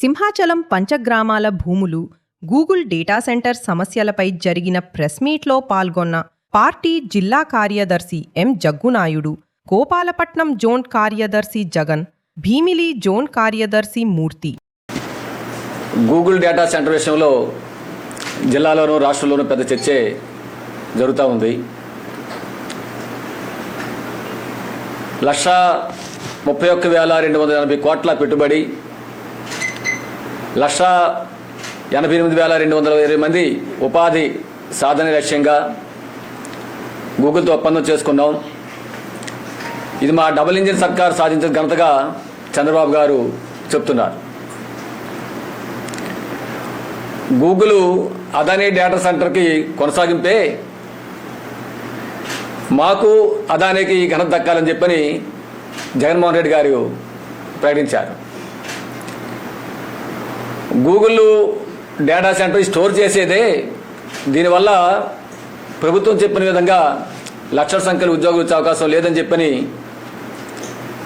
సింహాచలం పంచగ్రామాల భూములు Google data centre సమస్యలపై జరిగిన ప్రెస్ మీట్లో పాల్గొన్న పార్టీ జిల్లా కార్యదర్శి ఎం జగ్గునాయుడు గోపాలపట్నం జోన్ కార్యదర్శి జగన్ భీమిలి జోన్ కార్యదర్శి మూర్తి. గూగుల్ డేటా సెంటర్ విషయంలో జిల్లాలోనూ రాష్ట్రంలోనూ పెద్ద చర్చే జరుగుతూ ఉంది. లక్ష ముప్పై ఒక్క వేల రెండు వందల ఎనభై కోట్ల పెట్టుబడి లక్ష ఎనభై ఎనిమిది వేల రెండు వందల ఇరవై మంది ఉపాధి సాధన లక్ష్యంగా గూగుల్తో ఒప్పందం చేసుకున్నాం. ఇది మా డబుల్ ఇంజిన్ సర్కార్ సాధించిన ఘనతగా చంద్రబాబు గారు చెప్తున్నారు. గూగుల్ అదానీ డేటా సెంటర్కి కొనసాగింపే మాకు అదానికి ఘనత దక్కాలని చెప్పని జగన్మోహన్ రెడ్డి గారు ప్రకటించారు. గూగుల్ డేటా సెంటర్ స్టోర్ చేసేదే దీనివల్ల ప్రభుత్వం చెప్పిన విధంగా లక్షల సంఖ్యలో ఉద్యోగులు వచ్చే అవకాశం లేదని చెప్పని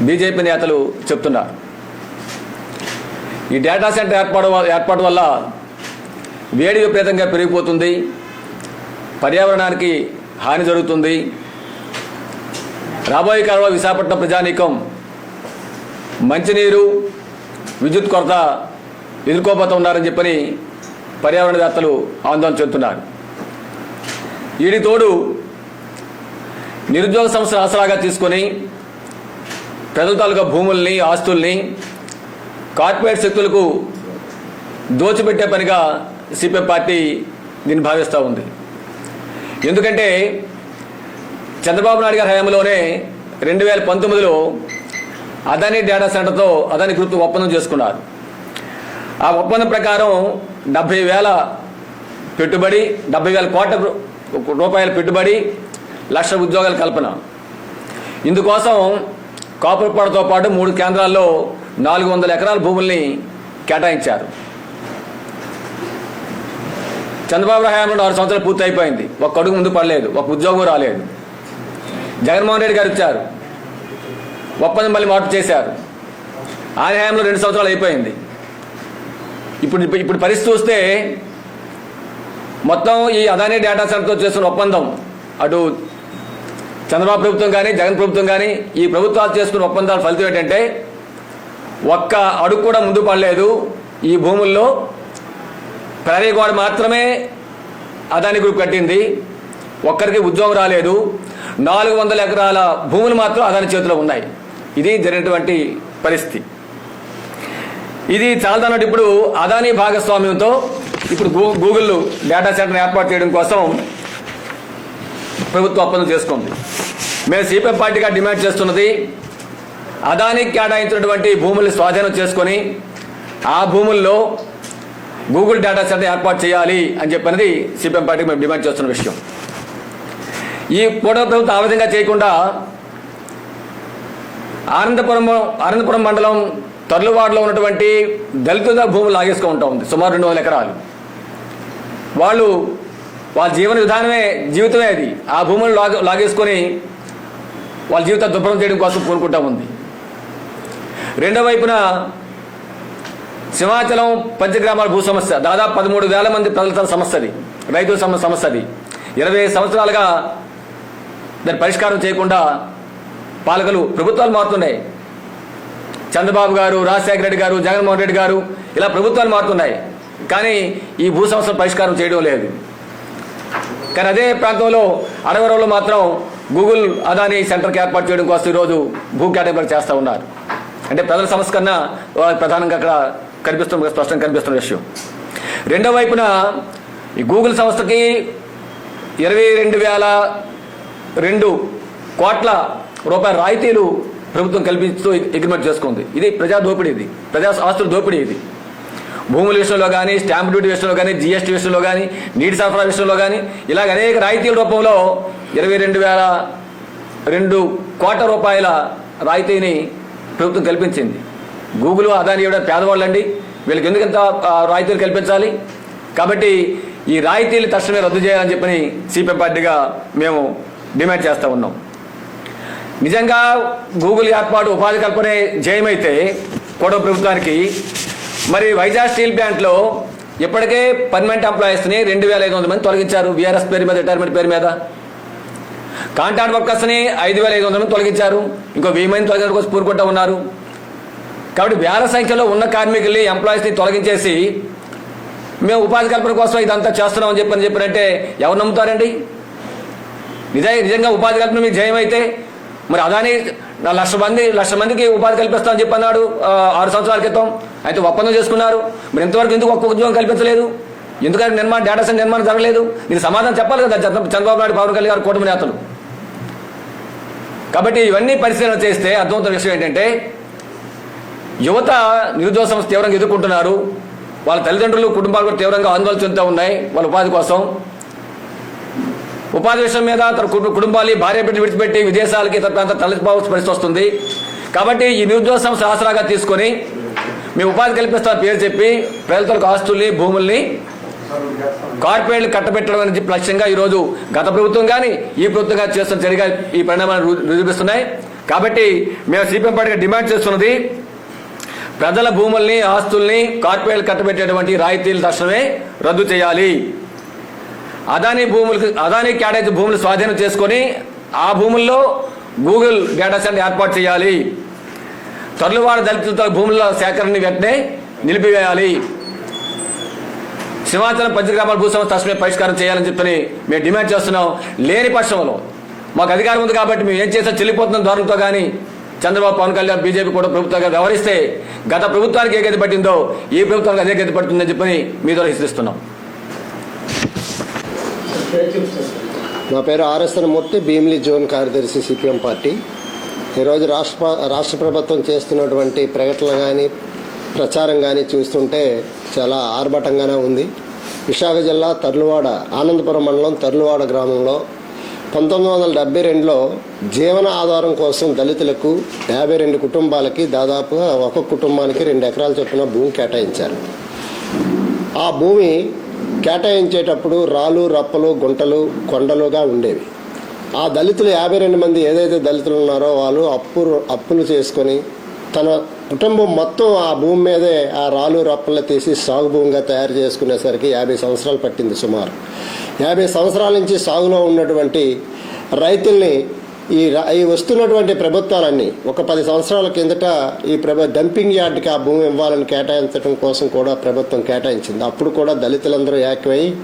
బీజేపీ నేతలు చెప్తున్నారు. ఈ డేటా సెంటర్ ఏర్పాటు ఏర్పాటు వల్ల వేడి విపరీతంగా పెరిగిపోతుంది. పర్యావరణానికి హాని జరుగుతుంది. రాబోయే కాలంలో విశాఖపట్నం ప్రజానీకం మంచినీరు విద్యుత్ కొరత ఎదుర్కోబోతూ ఉన్నారని చెప్పని పర్యావరణవేత్తలు ఆందోళన చెందుతున్నారు. వీడి తోడు నిరుద్యోగ సమస్యను ఆసరాగా తీసుకొని ప్రజల తాలూకా భూముల్ని ఆస్తుల్ని కార్పొరేట్ శక్తులకు దోచిపెట్టే పనిగా సిపిఎం పార్టీ దీన్ని భావిస్తూ ఉంది. ఎందుకంటే చంద్రబాబు నాయుడు గారి హయాంలోనే రెండు వేల పంతొమ్మిదిలో అదానీ డేటా సెంటర్తో అదానీ గ్రూప్తో ఒప్పందం చేసుకున్నారు. ఆ ఒప్పందం ప్రకారం డెబ్బై వేల పెట్టుబడి డెబ్బై వేల కోట్ల రూపాయల పెట్టుబడి లక్ష ఉద్యోగాల కల్పన. ఇందుకోసం కాపురపాడుతో పాటు మూడు కేంద్రాల్లో నాలుగు వందల ఎకరాల భూముల్ని కేటాయించారు. చంద్రబాబు హయాంలో ఆరు సంవత్సరాలు పూర్తి అయిపోయింది. ఒక అడుగు ముందు పడలేదు. ఒక ఉద్యోగం రాలేదు. జగన్మోహన్ రెడ్డి గారు ఇచ్చారు. ఒప్పందం మళ్ళీ మార్పు చేశారు. ఆయన హయాంలో రెండు సంవత్సరాలు అయిపోయింది. ఇప్పుడు ఇప్పుడు పరిస్థితి చూస్తే మొత్తం ఈ అదానీ డేటా సెంటర్తో చేస్తున్న ఒప్పందం అటు చంద్రబాబు ప్రభుత్వం కానీ జగన్ ప్రభుత్వం కానీ ఈ ప్రభుత్వాలు చేసుకున్న ఒప్పందాల ఫలితం ఏంటంటే ఒక్క అడుగు కూడా ముందు పడలేదు ఈ భూముల్లో. ప్రహరీ గోడ మాత్రమే అదాని గ్రూప్ కట్టింది. ఒక్కరికి ఉద్యోగం రాలేదు. నాలుగు వందల ఎకరాల భూములు మాత్రం అదాని చేతిలో ఉన్నాయి. ఇది జరిగినటువంటి పరిస్థితి. ఇది చాలదన్నట్టు ఇప్పుడు అదానీ భాగస్వామ్యంతో ఇప్పుడు గూగుల్ డేటా సెంటర్ ఏర్పాటు చేయడం కోసం ప్రభుత్వం ఒప్పందం చేసుకుంది. మేము సిపిఎం పార్టీగా డిమాండ్ చేస్తున్నది అదానికి కేటాయించినటువంటి భూముల్ని స్వాధీనం చేసుకొని ఆ భూముల్లో గూగుల్ డేటా సెంటర్ ఏర్పాటు చేయాలి అని చెప్పినది సిపిఎం పార్టీకి మేము డిమాండ్ చేస్తున్న విషయం. ఈ పూట ప్రభుత్వం ఆ విధంగా చేయకుండా ఆనందపురం ఆనందపురం మండలం తర్లువాడలో ఉన్నటువంటి దళితుల భూములు లాగేసుకుంటూ ఉంది. సుమారు రెండు వందల ఎకరాలు. వాళ్ళు వాళ్ళ జీవన విధానమే జీవితమే అది. ఆ భూములు లాగ లాగేసుకొని వాళ్ళ జీవితాన్ని దుర్భరం చేయడం కోసం కోరుకుంటా ఉంది. రెండో వైపున సింహాచలం పంచగ్రామాల భూ సమస్య. దాదాపు పదమూడు వేల మంది ప్రజలతో సమస్య అది. రైతుల సమ సమస్య అది. ఇరవై సంవత్సరాలుగా దాని పరిష్కారం చేయకుండా పాలకులు ప్రభుత్వాలు మారుతున్నాయి. చంద్రబాబు గారు రాజశేఖర రెడ్డి గారు జగన్మోహన్ రెడ్డి గారు ఇలా ప్రభుత్వాలు మారుతున్నాయి. కానీ ఈ భూ సమస్యల పరిష్కారం చేయడం లేదు. కానీ అదే ప్రాంతంలో అడవరంలో మాత్రం గూగుల్ అదాని సెంటర్కి ఏర్పాటు చేయడం కోసం ఈరోజు భూ కేటాయింపులు చేస్తూ ఉన్నారు. అంటే ప్రజల సమస్య కన్నా ప్రధానంగా అక్కడ కనిపిస్తున్న స్పష్టంగా కనిపిస్తున్న విషయం. రెండో వైపున ఈ గూగుల్ సంస్థకి ఇరవై రెండు వేల రెండు కోట్ల రూపాయల రాయితీలు ప్రభుత్వం కల్పిస్తూ ఎగ్రిమెంట్ చేసుకుంది. ఇది ప్రజా దోపిడీ ఇది. ప్రజా ఆస్తుల దోపిడీ ఇది. భూముల విషయంలో కానీ స్టాంప్ డ్యూటీ విషయంలో కానీ జిఎస్టీ విషయంలో కానీ నీటి సరఫరా విషయంలో కానీ ఇలాగ అనేక రాయితీల రూపంలో ఇరవై రెండు వేల రెండు కోట్ల రూపాయల రాయితీని ప్రభుత్వం కల్పించింది. గూగుల్ అదాని ఇవ్వడం పేదవాళ్ళండి. వీళ్ళకి ఎందుకు ఇంత రాయితీలు కల్పించాలి? కాబట్టి ఈ రాయితీలు తక్షణమే రద్దు చేయాలని చెప్పని సిపిఎం పార్టీగా మేము డిమాండ్ చేస్తూ ఉన్నాం. నిజంగా గూగుల్ ఏర్పాటు ఉపాధి కల్పనే జయమైతే కూటమి ప్రభుత్వానికి. మరి వైజాగ్ స్టీల్ ప్లాంట్లో ఇప్పటికే పర్మనెంట్ ఎంప్లాయీస్ని రెండు వేల ఐదు వందల మంది తొలగించారు. విఆర్ఎస్ పేరు మీద రిటైర్మెంట్ పేరు మీద. కాంట్రాక్ట్ వర్కర్స్ని ఐదు వేల ఐదు వందల మంది తొలగించారు. ఇంకో వెయ్యి మంది తొలగించడం కోసం పూరుకుంటూ ఉన్నారు. కాబట్టి వేల సంఖ్యలో ఉన్న కార్మికుల్ని ఎంప్లాయీస్ని తొలగించేసి మేము ఉపాధి కల్పన కోసం ఇదంతా చేస్తున్నామని చెప్పని చెప్పినంటే ఎవరు నమ్ముతారండి? నిజ నిజంగా ఉపాధి కల్పన మీకు జయమైతే మరి అదాని నా లక్ష మంది లక్ష మందికి ఉపాధి కల్పిస్తామని చెప్పి అన్నాడు ఆరు సంవత్సరాల క్రితం. అయితే ఒప్పందం చేసుకున్నారు. మరి ఇంతవరకు ఎందుకు ఒక్క ఉద్యోగం కల్పించలేదు? ఎందుకంటే నిర్మాణ డేటా సెంటర్ నిర్మాణం జరగలేదు. దీనికి సమాధానం చెప్పాలి కదా చంద్రబాబు నాయుడు పవన్ కళ్యాణ్ గారు కూటమి నేతలు. కాబట్టి ఇవన్నీ పరిశీలన చేస్తే అర్థమవుతున్న విషయం ఏంటంటే యువత నిరుద్యోగ సమస్య తీవ్రంగా ఎదుర్కొంటున్నారు. వాళ్ళ తల్లిదండ్రులు కుటుంబాలు కూడా తీవ్రంగా ఆందోళన చెందుతూ ఉన్నాయి. వాళ్ళ ఉపాధి కోసం ఉపాధి విషయం మీద తన కుటుంబ కుటుంబాన్ని భార్య బిడ్డ విడిచిపెట్టి విదేశాలకి ఇతర ప్రాంతాలు తలసిపోవాల్సిన పరిస్థితి వస్తుంది. కాబట్టి ఈ నిరుద్యోగ సమస్య ఆసరాగా తీసుకొని మీ ఉపాధి కల్పిస్తాం పేరు చెప్పి ప్రజలతో ఆస్తుల్ని భూముల్ని కార్పొరేట్లు కట్టబెట్టడం అనేది లక్ష్యంగా ఈరోజు గత ప్రభుత్వం కానీ ఈ ప్రభుత్వం కానీ చేస్తున్న చర్యగా ఈ పరిణామాలు నిరూపిస్తున్నాయి కాబట్టి మేము సిపిఎం పార్టీగా డిమాండ్ చేస్తున్నది ప్రజల భూముల్ని ఆస్తుల్ని కార్పొరేట్లు కట్టబెట్టేటువంటి రాయితీలు తక్షణమే రద్దు చేయాలి. అదానీ భూములకు అదానీ క్యాటేజ్ భూములు స్వాధీనం చేసుకొని ఆ భూముల్లో గూగుల్ డేటా సెంటర్ ఏర్పాటు చేయాలి. తరలివాడ దళితులతో భూముల సేకరణని వెంటనే నిలిపివేయాలి. సింహాచలం పంచగ్రామాల భూసమస్య తక్షణమే పరిష్కారం చేయాలని చెప్పని మేము డిమాండ్ చేస్తున్నాం. లేని పక్షంలో మాకు అధికారం ఉంది కాబట్టి మేము ఏం చేసినా చెల్లిపోతున్న ధోరణితో కానీ చంద్రబాబు పవన్ కళ్యాణ్ బీజేపీ కూడా ప్రభుత్వంగా వ్యవహరిస్తే గత ప్రభుత్వానికి ఏ గతి పట్టిందో ఈ ప్రభుత్వానికి అదే గతి పడుతుందని చెప్పని మీ ద్వారా హెచ్చరిస్తున్నాం. నా పేరు ఆర్ఎస్ఎన్ మూర్తి భీమిలి జోన్ కార్యదర్శి సిపిఎం పార్టీ. ఈరోజు రాష్ట్ర రాష్ట్ర ప్రభుత్వం చేస్తున్నటువంటి ప్రకటనలు కానీ ప్రచారం కానీ చూస్తుంటే చాలా ఆర్భటంగానే ఉంది. విశాఖ జిల్లా తర్లువాడ ఆనందపురం మండలం తర్లువాడ గ్రామంలో పంతొమ్మిది వందల డెబ్బై రెండులో జీవన ఆధారం కోసం దళితులకు యాభై రెండు కుటుంబాలకి దాదాపుగా ఒక్కొక్క కుటుంబానికి రెండు ఎకరాల చొప్పున భూమి కేటాయించారు. ఆ భూమి కేటాయించేటప్పుడు రాళ్ళు రప్పలు గుంటలు కొండలుగా ఉండేవి. ఆ దళితులు యాభై రెండు మంది ఏదైతే దళితులు ఉన్నారో వాళ్ళు అప్పు అప్పులు చేసుకొని తన కుటుంబం మొత్తం ఆ భూమి మీదే ఆ రాళ్ళు రప్పలు తీసి సాగు భూమిగా తయారు చేసుకునేసరికి యాభై సంవత్సరాలు పట్టింది సుమారు. యాభై సంవత్సరాల నుంచి సాగులో ఉన్నటువంటి రైతుల్ని ఈ ఈ వస్తున్నటువంటి ప్రభుత్వాలన్నీ ఒక పది సంవత్సరాల కిందట ఈ ప్రభ డంపింగ్ యార్డ్కి ఆ భూమి ఇవ్వాలని కేటాయించడం కోసం కూడా ప్రభుత్వం కేటాయించింది. అప్పుడు కూడా దళితులందరూ ఏకమై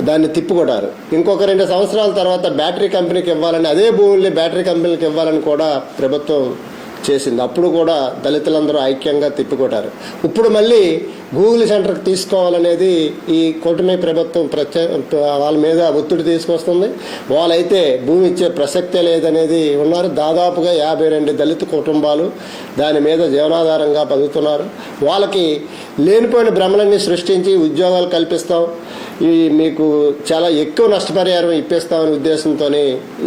దాన్ని తిప్పుకొట్టారు. ఇంకొక రెండు సంవత్సరాల తర్వాత బ్యాటరీ కంపెనీకి ఇవ్వాలని అదే భూముల్ని బ్యాటరీ కంపెనీకి ఇవ్వాలని కూడా ప్రభుత్వం చేసింది. అప్పుడు కూడా దళితులందరూ ఐక్యంగా తిప్పికొట్టారు. ఇప్పుడు మళ్ళీ గూగుల్ సెంటర్కి తీసుకోవాలనేది ఈ కూటమి ప్రభుత్వం ప్రత్యే వాళ్ళ మీద ఒత్తిడి తీసుకొస్తుంది. వాళ్ళైతే భూమి ఇచ్చే ప్రసక్తే లేదనేది ఉన్నారు. దాదాపుగా యాభై రెండు దళిత కుటుంబాలు దాని మీద జీవనాధారంగా బతుకుతున్నారు. వాళ్ళకి లేనిపోయిన భ్రమలన్నీ సృష్టించి ఉద్యోగాలు కల్పిస్తాం. ఈ మీకు చాలా ఎక్కువ నష్టపరిహారం ఇప్పిస్తామనే ఉద్దేశంతో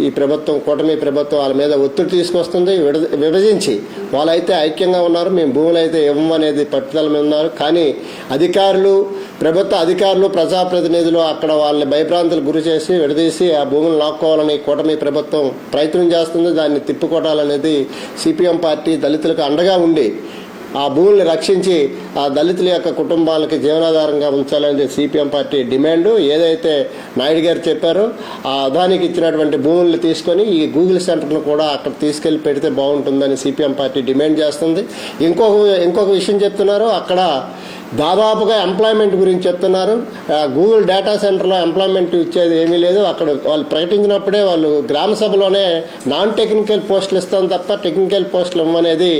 ఈ ప్రభుత్వం కూటమి ప్రభుత్వం వాళ్ళ మీద ఒత్తిడి తీసుకొస్తుంది. విడ- విభజించి వాళ్ళైతే ఐక్యంగా ఉన్నారు. మేము భూములు అయితే ఇవ్వమనేది పట్టుదల మీద ఉన్నారు. కానీ అధికారులు ప్రభుత్వ అధికారులు ప్రజాప్రతినిధులు అక్కడ వాళ్ళని భయభ్రాంతులకు గురి చేసి విడదీసి ఆ భూములు లాక్కోవాలని కూటమి ప్రభుత్వం ప్రయత్నం చేస్తుంది. దాన్ని తిప్పుకొట్టాలనేది సిపిఎం పార్టీ దళితులకు అండగా ఉండి ఆ భూముల్ని రక్షించి ఆ దళితుల యొక్క కుటుంబాలకి జీవనాధారంగా ఉంచాలనేది సిపిఎం పార్టీ డిమాండ్. ఏదైతే నాయుడు గారు చెప్పారో ఆ అదానికి ఇచ్చినటువంటి భూముల్ని తీసుకొని ఈ గూగుల్ సెంటర్ను కూడా అక్కడ తీసుకెళ్ళి పెడితే బాగుంటుందని సిపిఎం పార్టీ డిమాండ్ చేస్తుంది. ఇంకొక ఇంకొక విషయం చెప్తున్నారు. అక్కడ దాదాపుగా ఎంప్లాయ్మెంట్ గురించి చెప్తున్నారు. గూగుల్ డేటా సెంటర్లో ఎంప్లాయ్మెంట్ ఇచ్చేది ఏమీ లేదు. అక్కడ వాళ్ళు ప్రకటించినప్పుడే వాళ్ళు గ్రామ సభలోనే నాన్ టెక్నికల్ పోస్టులు ఇస్తాం తప్ప టెక్నికల్ పోస్టులు ఇవ్వమనేది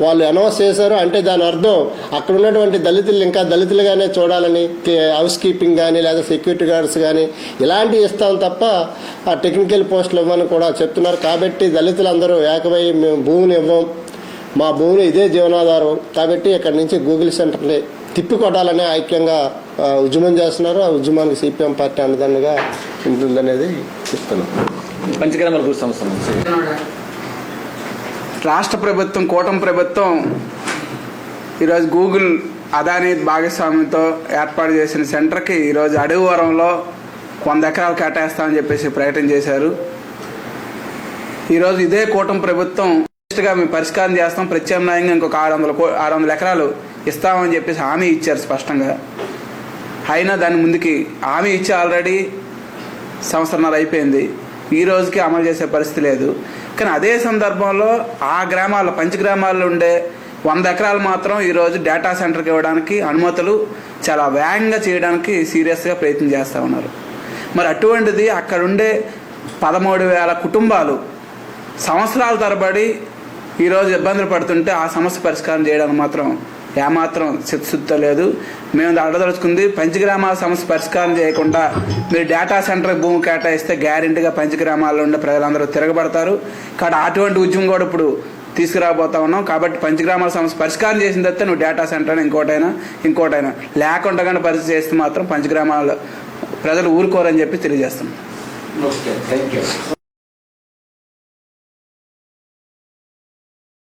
వాళ్ళు అనౌన్స్ చేశారు. అంటే దాని అర్థం అక్కడ ఉన్నటువంటి దళితులు ఇంకా దళితులుగానే చూడాలని హౌస్ కీపింగ్ కానీ లేదా సెక్యూరిటీ గార్డ్స్ కానీ ఇలాంటివి ఇస్తాం తప్ప ఆ టెక్నికల్ పోస్టులు ఇవ్వమని కూడా చెప్తున్నారు. కాబట్టి దళితులందరూ ఏకమై మేము భూమిని ఇవ్వం. మా భూమిలో ఇదే జీవనాధారం. కాబట్టి ఇక్కడ నుంచి గూగుల్ సెంటర్ని తిప్పికొట్టాలనే ఐక్యంగా ఉద్యమం చేస్తున్నారు. ఆ ఉద్యమానికి సిపిఎం పార్టీ అండదండగా ఉంటుందనేది చెప్తున్నాం. పంచగ్రామాల భూ సమస్య రాష్ట్ర ప్రభుత్వం కూటమి ప్రభుత్వం ఈరోజు గూగుల్ అదానీ భాగస్వామ్యంతో ఏర్పాటు చేసిన సెంటర్కి ఈరోజు అడవివరంలో వంద ఎకరాలు కేటాయిస్తామని చెప్పేసి ప్రకటన చేశారు. ఈరోజు ఇదే కూటమి ప్రభుత్వం గా మేము పరిష్కారం చేస్తాం ప్రత్యామ్నాయంగా ఇంకొక ఆరు వందల ఆరు వందల ఎకరాలు ఇస్తామని చెప్పేసి హామీ ఇచ్చారు స్పష్టంగా. అయినా దాని ముందుకి హామీ ఇచ్చి ఆల్రెడీ సంవత్సరాలు అయిపోయింది. ఈ రోజుకి అమలు చేసే పరిస్థితి లేదు. కానీ అదే సందర్భంలో ఆ గ్రామాల్లో పంచగ్రామాల్లో ఉండే వంద ఎకరాలు మాత్రం ఈరోజు డేటా సెంటర్కి ఇవ్వడానికి అనుమతులు చాలా వేగంగా చేయడానికి సీరియస్గా ప్రయత్నం చేస్తూ ఉన్నారు. మరి అటువంటిది అక్కడుండే పదమూడు వేల కుటుంబాలు సంవత్సరాల తరబడి ఈరోజు ఇబ్బందులు పడుతుంటే ఆ సమస్య పరిష్కారం చేయడానికి మాత్రం ఏమాత్రం శుద్ధ లేదు. మేము అడదలుచుకుంది పంచగ్రామాల సమస్య పరిష్కారం చేయకుండా మీరు డేటా సెంటర్ భూమి కేటాయిస్తే గ్యారెంటీగా పంచగ్రామాల్లో ఉండే ప్రజలందరూ తిరగబడతారు. కాబట్టి అటువంటి ఉద్యమం కూడా ఇప్పుడు తీసుకురాబోతా ఉన్నాం. కాబట్టి పంచగ్రామాల సమస్య పరిష్కారం చేసిన తర్వాత నువ్వు డేటా సెంటర్ అయినా ఇంకోటైనా ఇంకోటైనా. లేకుండా కానీ పరిస్థితి చేస్తే మాత్రం పంచగ్రామాల ప్రజలు ఊరుకోరని చెప్పి తెలియజేస్తున్నాం. Okay thank you